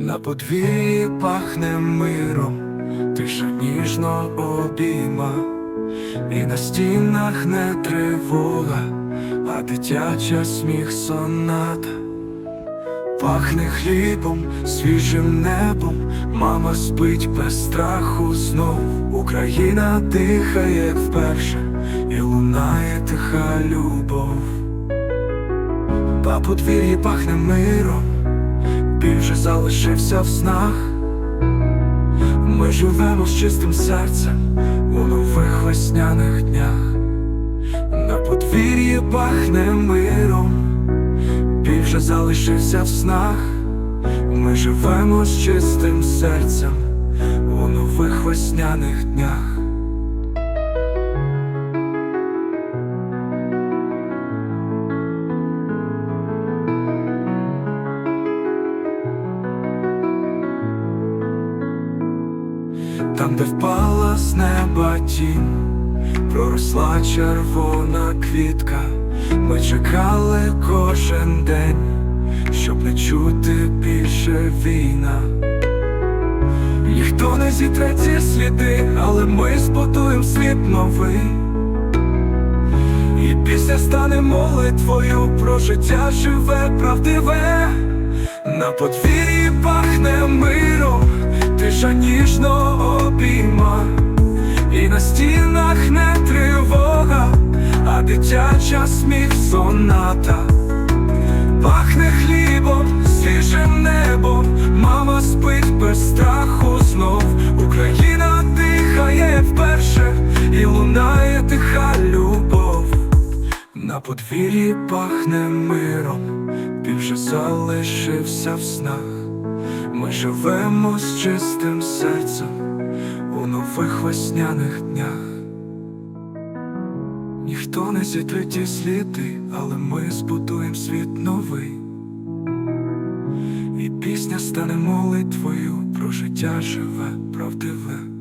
На подвір'ї пахне миром, тиша ніжно обійма, і на стінах не тривога, а дитяча сміх соната. Пахне хлібом, свіжим небом, мама спить без страху знов. Україна дихає вперше і лунає тиха любов. По подвір'ї пахне миром, біль вже залишився в снах. Ми живемо з чистим серцем у нових весняних днях. На подвір'ї пахне миром. Біль вже залишився в снах, ми живемо з чистим серцем у нових весняних днях. Там, де впала з неба тінь, проросла червона квітка, ми чекали кожен день, щоб не чути більше війна. Ніхто не зітре ці сліди, але ми збудуємо світ новий. І пісня стане молитвою про життя живе, правдиве. На подвір'ї пахне миром, не тривога, а дитяча сміх соната. Пахне хлібом, свіжим небом, мама спить без страху знов. Україна дихає вперше і лунає тиха любов. На подвір'ї пахне миром, біль вже залишився в снах. Ми живемо з чистим серцем у нових весняних днях. Ніхто не зітре ті сліди, але ми збудуємо світ новий. І пісня стане молитвою про життя живе, правдиве.